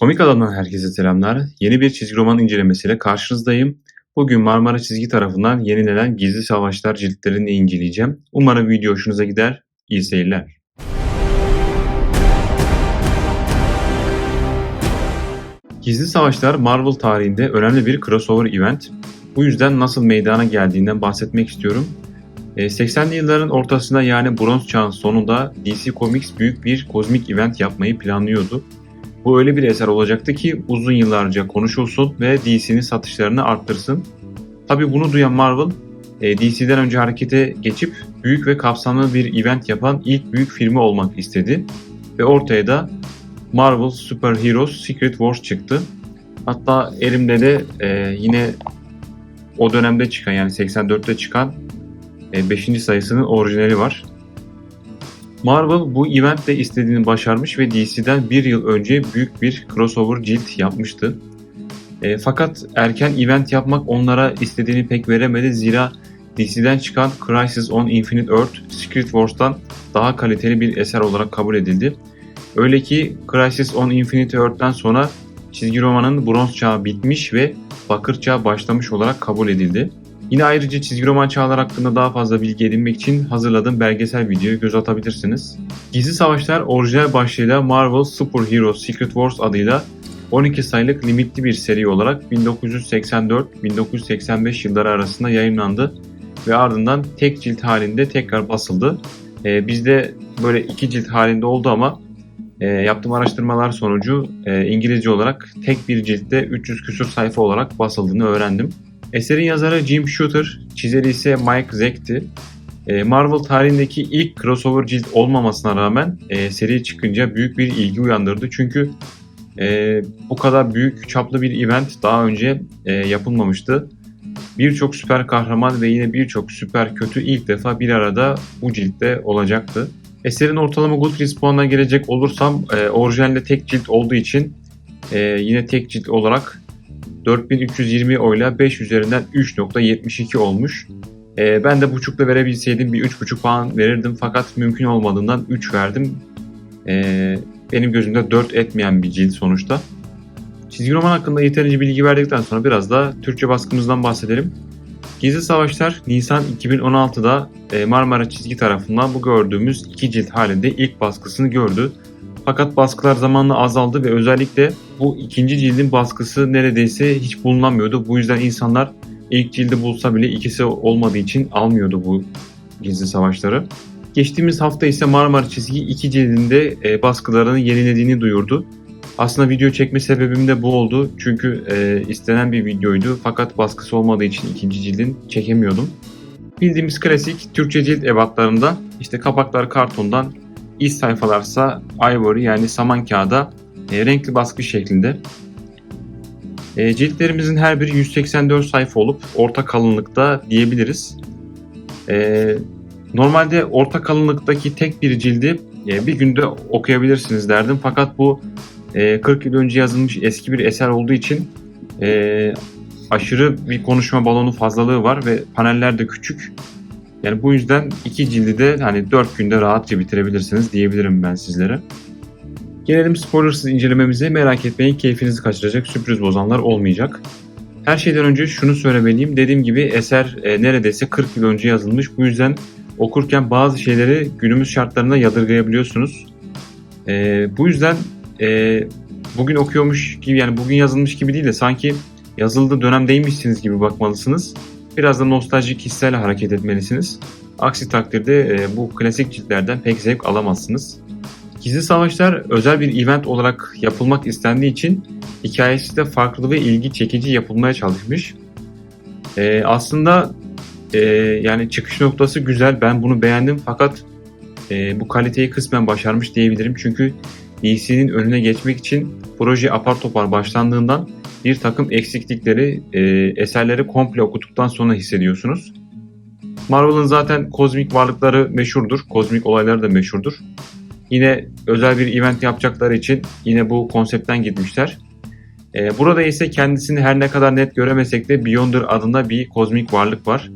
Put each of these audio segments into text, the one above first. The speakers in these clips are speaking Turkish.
Komik Adam'dan herkese selamlar. Yeni bir çizgi roman incelemesiyle karşınızdayım. Bugün Marmara Çizgi tarafından yenilenen Gizli Savaşlar ciltlerini inceleyeceğim. Umarım video hoşunuza gider. İyi seyirler. Gizli Savaşlar Marvel tarihinde önemli bir crossover event. Bu yüzden nasıl meydana geldiğinden bahsetmek istiyorum. E, 80'li yılların ortasında yani bronz çağın sonunda DC Comics büyük bir kozmik event yapmayı planlıyordu. Bu öyle bir eser olacaktı ki uzun yıllarca konuşulsun ve DC'nin satışlarını arttırsın. Tabi bunu duyan Marvel, e, DC'den önce harekete geçip büyük ve kapsamlı bir event yapan ilk büyük filmi olmak istedi. Ve ortaya da Marvel Super Heroes Secret Wars çıktı. Hatta elimde de e, yine o dönemde çıkan yani 84'te çıkan 5. sayısının orijinali var. Marvel bu eventle istediğini başarmış ve DC'den bir yıl önce büyük bir crossover cilt yapmıştı. E, fakat erken event yapmak onlara istediğini pek veremedi zira DC'den çıkan Crisis on Infinite Earth Secret Wars'tan daha kaliteli bir eser olarak kabul edildi. Öyle ki Crisis on Infinite Earth'ten sonra çizgi romanın bronz çağı bitmiş ve bakır çağı başlamış olarak kabul edildi. Yine ayrıca çizgi roman çağlar hakkında daha fazla bilgi edinmek için hazırladığım belgesel videoyu göz atabilirsiniz. Gizli Savaşlar orijinal başlığıyla Marvel Super Heroes Secret Wars adıyla 12 sayılık limitli bir seri olarak 1984-1985 yılları arasında yayınlandı ve ardından tek cilt halinde tekrar basıldı. Ee, bizde böyle iki cilt halinde oldu ama e, yaptığım araştırmalar sonucu e, İngilizce olarak tek bir ciltte 300 küsur sayfa olarak basıldığını öğrendim. Eserin yazarı Jim Shooter, çizeri ise Mike Zeck'ti. E, Marvel tarihindeki ilk crossover cilt olmamasına rağmen e, seri çıkınca büyük bir ilgi uyandırdı. Çünkü e, bu kadar büyük çaplı bir event daha önce e, yapılmamıştı. Birçok süper kahraman ve yine birçok süper kötü ilk defa bir arada bu ciltte olacaktı. Eserin ortalama Goodreads puanına gelecek olursam e, orijinalde tek cilt olduğu için yine tek cilt olarak 4320 oyla 5 üzerinden 3.72 olmuş. E, ben de buçukla verebilseydim bir 3.5 puan verirdim fakat mümkün olmadığından 3 verdim. E, benim gözümde 4 etmeyen bir cilt sonuçta. Çizgi roman hakkında yeterince bilgi verdikten sonra biraz da Türkçe baskımızdan bahsedelim. Gizli Savaşlar Nisan 2016'da e, Marmara Çizgi tarafından bu gördüğümüz iki cilt halinde ilk baskısını gördü. Fakat baskılar zamanla azaldı ve özellikle bu ikinci cildin baskısı neredeyse hiç bulunamıyordu. Bu yüzden insanlar ilk cildi bulsa bile ikisi olmadığı için almıyordu bu gizli savaşları. Geçtiğimiz hafta ise Marmara Çizgi iki cildinde e, baskılarını yenilediğini duyurdu. Aslında video çekme sebebim de bu oldu. Çünkü e, istenen bir videoydu fakat baskısı olmadığı için ikinci cildin çekemiyordum. Bildiğimiz klasik Türkçe cilt ebatlarında işte kapaklar kartondan, iç sayfalarsa ivory yani saman kağıda e, renkli baskı şeklinde. E, ciltlerimizin her biri 184 sayfa olup orta kalınlıkta diyebiliriz. E, normalde orta kalınlıktaki tek bir cildi e, bir günde okuyabilirsiniz derdim. Fakat bu e, 40 yıl önce yazılmış eski bir eser olduğu için e, aşırı bir konuşma balonu fazlalığı var ve paneller de küçük. Yani bu yüzden iki cildi de hani 4 günde rahatça bitirebilirsiniz diyebilirim ben sizlere. Gelelim spoilersız incelememize. Merak etmeyin keyfinizi kaçıracak sürpriz bozanlar olmayacak. Her şeyden önce şunu söylemeliyim. Dediğim gibi eser e, neredeyse 40 yıl önce yazılmış. Bu yüzden okurken bazı şeyleri günümüz şartlarında yadırgayabiliyorsunuz. E, bu yüzden e, bugün okuyormuş gibi yani bugün yazılmış gibi değil de sanki yazıldığı dönemdeymişsiniz gibi bakmalısınız. Biraz da nostaljik hislerle hareket etmelisiniz. Aksi takdirde e, bu klasik ciltlerden pek zevk alamazsınız. Gizli Savaşlar özel bir event olarak yapılmak istendiği için hikayesi de farklı ve ilgi çekici yapılmaya çalışmış. E, aslında e, yani çıkış noktası güzel. Ben bunu beğendim fakat e, bu kaliteyi kısmen başarmış diyebilirim. Çünkü DC'nin önüne geçmek için proje apar topar başlandığından bir takım eksiklikleri, e, eserleri komple okuduktan sonra hissediyorsunuz. Marvel'ın zaten kozmik varlıkları meşhurdur, kozmik olayları da meşhurdur. Yine özel bir event yapacakları için yine bu konseptten gitmişler. E, burada ise kendisini her ne kadar net göremesek de Beyonder adında bir kozmik varlık var.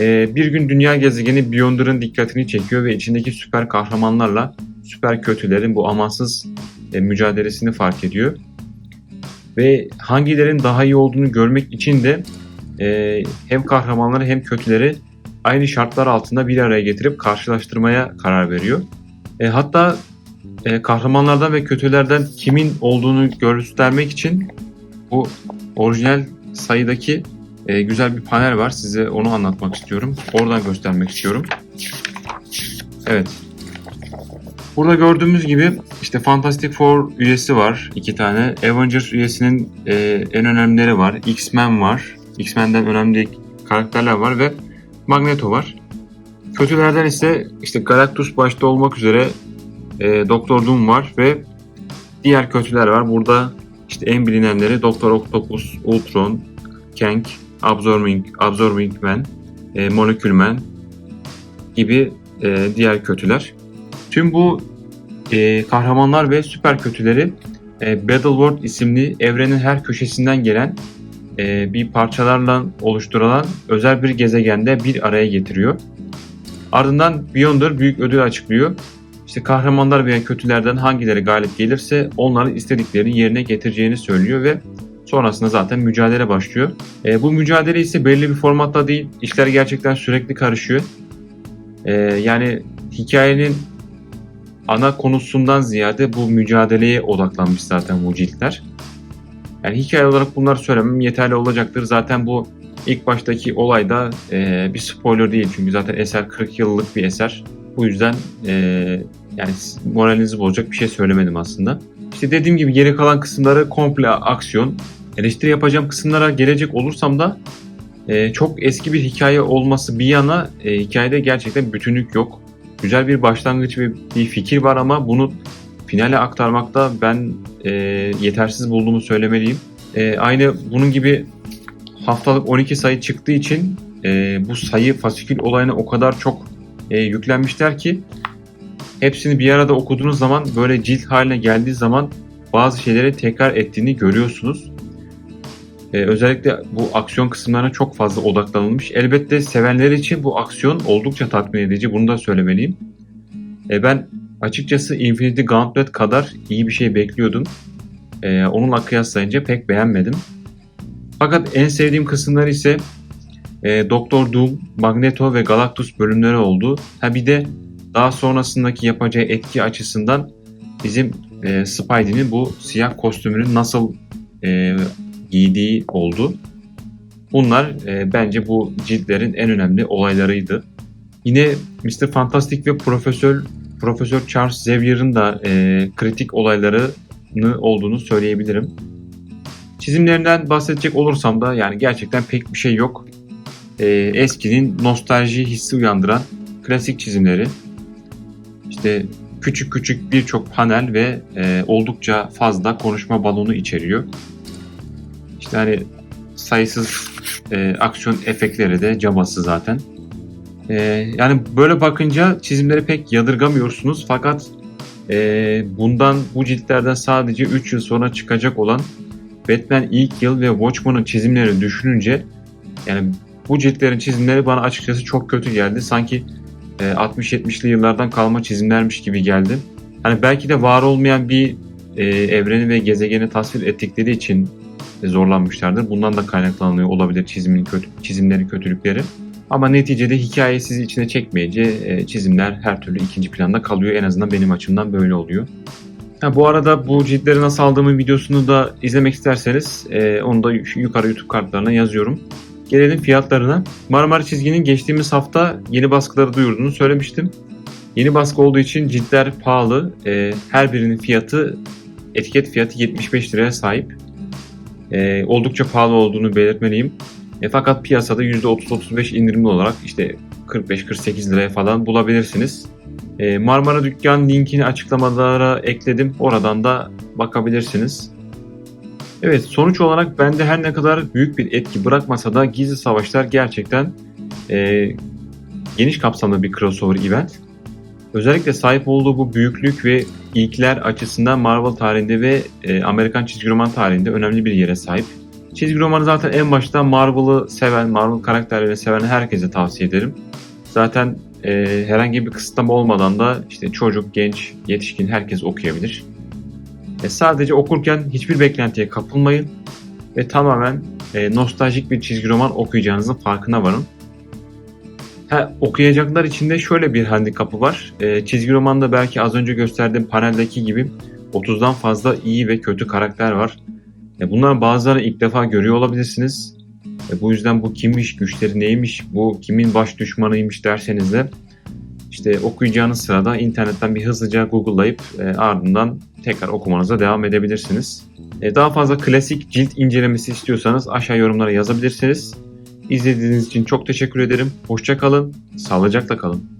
E, bir gün dünya gezegeni Beyonder'ın dikkatini çekiyor ve içindeki süper kahramanlarla süper kötülerin bu amansız e, mücadelesini fark ediyor. Ve hangilerin daha iyi olduğunu görmek için de e, hem kahramanları hem kötüleri aynı şartlar altında bir araya getirip karşılaştırmaya karar veriyor. E, hatta e, kahramanlardan ve kötülerden kimin olduğunu göstermek için bu orijinal sayıdaki e, güzel bir panel var. Size onu anlatmak istiyorum. Oradan göstermek istiyorum. Evet. Burada gördüğümüz gibi işte Fantastic Four üyesi var. iki tane. Avengers üyesinin e, en önemlileri var. X-Men var. X-Men'den önemli karakterler var ve Magneto var. Kötülerden ise işte Galactus başta olmak üzere e, Doktor Doom var ve diğer kötüler var. Burada işte en bilinenleri Doktor Octopus, Ultron, Kang, Absorbing, Absorbing Man, e, Molecule Man gibi e, diğer kötüler. Tüm bu e, kahramanlar ve süper kötüleri e, Battleworld isimli evrenin her köşesinden gelen e, bir parçalarla oluşturulan özel bir gezegende bir araya getiriyor. Ardından Beyonder büyük ödül açıklıyor. İşte kahramanlar veya kötülerden hangileri galip gelirse onların istediklerini yerine getireceğini söylüyor ve sonrasında zaten mücadele başlıyor. E, bu mücadele ise belli bir formatta değil. İşler gerçekten sürekli karışıyor. E, yani hikayenin ana konusundan ziyade bu mücadeleye odaklanmış zaten bu ciltler. Yani hikaye olarak bunlar söylemem yeterli olacaktır. Zaten bu ilk baştaki olay da e, bir spoiler değil çünkü zaten eser 40 yıllık bir eser. Bu yüzden e, yani moralinizi bozacak bir şey söylemedim aslında. İşte dediğim gibi geri kalan kısımları komple aksiyon. Eleştiri yapacağım kısımlara gelecek olursam da e, çok eski bir hikaye olması bir yana e, hikayede gerçekten bütünlük yok. Güzel bir başlangıç ve bir fikir var ama bunu finale aktarmakta ben e, yetersiz bulduğumu söylemeliyim. E, aynı bunun gibi haftalık 12 sayı çıktığı için e, bu sayı fasikül olayına o kadar çok e, yüklenmişler ki hepsini bir arada okuduğunuz zaman böyle cilt haline geldiği zaman bazı şeyleri tekrar ettiğini görüyorsunuz. Ee, özellikle bu aksiyon kısımlarına çok fazla odaklanılmış. Elbette sevenler için bu aksiyon oldukça tatmin edici. Bunu da söylemeliyim. Ee, ben açıkçası Infinity Gauntlet kadar iyi bir şey bekliyordum. Ee, onunla kıyaslayınca pek beğenmedim. Fakat en sevdiğim kısımlar ise e, Doktor Doom, Magneto ve Galactus bölümleri oldu. Ha bir de daha sonrasındaki yapacağı etki açısından bizim e, Spidey'nin bu siyah kostümünün nasıl e, giydiği oldu. Bunlar e, bence bu ciltlerin en önemli olaylarıydı. Yine Mr. Fantastic ve Profesör Profesör Charles Xavier'ın da e, kritik olaylarını olduğunu söyleyebilirim. Çizimlerinden bahsedecek olursam da yani gerçekten pek bir şey yok. E, eskinin nostalji hissi uyandıran klasik çizimleri. İşte küçük küçük birçok panel ve e, oldukça fazla konuşma balonu içeriyor. İşte hani sayısız e, aksiyon efektleri de cabası zaten. E, yani böyle bakınca çizimleri pek yadırgamıyorsunuz fakat e, bundan bu ciltlerden sadece 3 yıl sonra çıkacak olan Batman ilk yıl ve Watchmen'ın çizimlerini düşününce yani bu ciltlerin çizimleri bana açıkçası çok kötü geldi. Sanki e, 60-70'li yıllardan kalma çizimlermiş gibi geldi. Hani belki de var olmayan bir e, evreni ve gezegeni tasvir ettikleri için zorlanmışlardır. Bundan da kaynaklanıyor olabilir çizimin kötü, çizimlerin kötülükleri. Ama neticede hikaye sizi içine çekmeyince e, çizimler her türlü ikinci planda kalıyor. En azından benim açımdan böyle oluyor. Ha, bu arada bu ciltleri nasıl aldığımın videosunu da izlemek isterseniz e, onu da yukarı YouTube kartlarına yazıyorum. Gelelim fiyatlarına. Marmara Çizgi'nin geçtiğimiz hafta yeni baskıları duyurduğunu söylemiştim. Yeni baskı olduğu için ciltler pahalı. E, her birinin fiyatı etiket fiyatı 75 liraya sahip. E, oldukça pahalı olduğunu belirtmeliyim. E, fakat piyasada %30-35 indirimli olarak işte 45-48 liraya falan bulabilirsiniz. E, Marmara Dükkan linkini açıklamalara ekledim. Oradan da bakabilirsiniz. Evet sonuç olarak bende her ne kadar büyük bir etki bırakmasa da Gizli Savaşlar gerçekten e, geniş kapsamlı bir crossover event. Özellikle sahip olduğu bu büyüklük ve ilkler açısından Marvel tarihinde ve e, Amerikan çizgi roman tarihinde önemli bir yere sahip. Çizgi romanı zaten en başta Marvel'ı seven, Marvel karakterlerini seven herkese tavsiye ederim. Zaten e, herhangi bir kısıtlama olmadan da işte çocuk, genç, yetişkin herkes okuyabilir. E, sadece okurken hiçbir beklentiye kapılmayın ve tamamen e, nostaljik bir çizgi roman okuyacağınızın farkına varın. Ha, okuyacaklar için de şöyle bir handikapı var. E, çizgi romanda belki az önce gösterdiğim paneldeki gibi 30'dan fazla iyi ve kötü karakter var. E, bunların bazılarını ilk defa görüyor olabilirsiniz. E, bu yüzden bu kimmiş, güçleri neymiş, bu kimin baş düşmanıymış derseniz de işte okuyacağınız sırada internetten bir hızlıca google'layıp e, ardından tekrar okumanıza devam edebilirsiniz. E, daha fazla klasik cilt incelemesi istiyorsanız aşağı yorumlara yazabilirsiniz. İzlediğiniz için çok teşekkür ederim. Hoşça kalın, sağlıcakla kalın.